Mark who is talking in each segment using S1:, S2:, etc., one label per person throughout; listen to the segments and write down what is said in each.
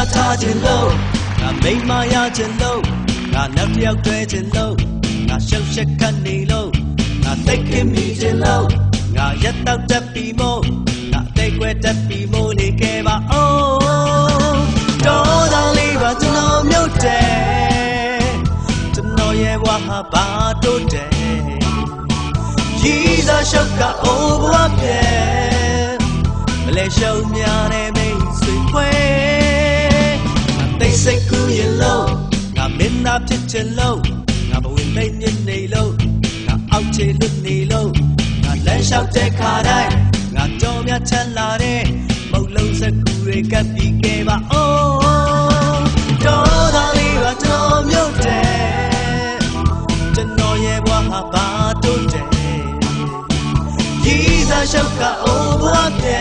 S1: စားထားခြင်းလို့ငါမိမရခြင်းလို့ငါနောက်တစ်ယောက်တွေ့ခြင်းလို့ငါရှောက်ရှက်ခတ်နေလို့ငါသိခင်မိခြင်းလို့ငါရက်တော့တက်ပြီးမို့ငါသိခွဲတက်ပြီးမို့နေခဲ့ပါအောင်တော်တော်လေးပါကျွန်တော်မြို့တယ်ကျွန်တော်ရဲ့ဘဝဟာဘာတို့တယ်ကြီးစားရှောက်ကအိုးဘွားပြဲမလဲရှုံများတဲ့မိ င်လို့ငါမင်းသားဖြစ်ချင်လို့ငါဘဝင်သိမြင်နေလို့ငါအောက်ခြေလွတ်နေလို့ငါလမ်းလျှောက်တဲ့ခါတိုင်းငါတော်များချမ်းလာတဲ့မုတ်လုံးစကူတွေကပ်ပြီးခဲ့ပါအောင်တော်တော်လေးပါတော်မြို့တယ်ကျွန်တော်ရဲ့ဘဝဟာဘာတို့တယ်ကြီးစားရှောက်ကအိုးဘဝပြဲ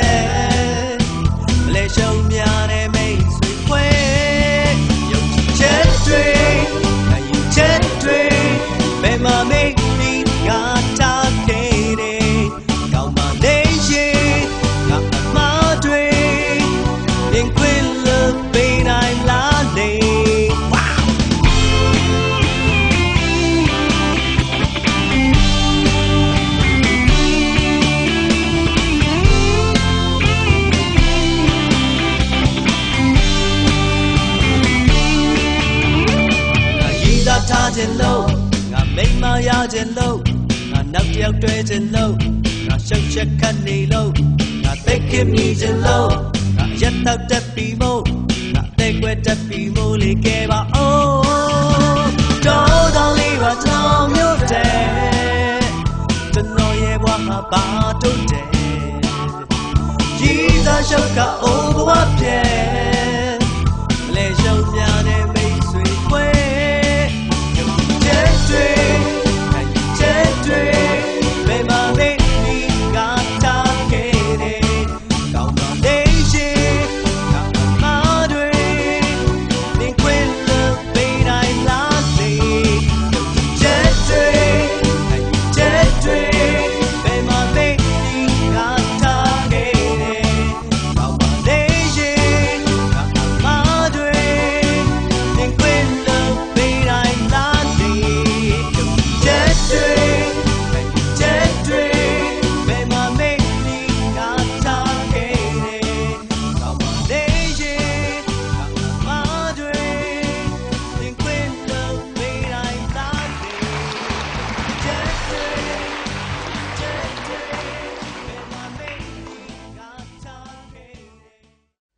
S1: ထားခြင်းလို့ငါမိမ့်မရခြင်းလို့ငါနောက်တစ်ယောက်တွေ့ခြင်းလို့ငါရှောက်ချက်ခတ်နေလို့ငါသိခင်မိခြင်းလို့ငါရက်တော့တက်ပြီးမို့ငါသိခွဲတက်ပြီးမို့လေခဲ့ပါအောင်တော်တော်လေးပါတော်မျိုးတယ်ကျွန်တော်ရဲ့ဘဝမှာပါတို့တယ်ကြီးစားရှောက်ကအိုးဘဝပြဲ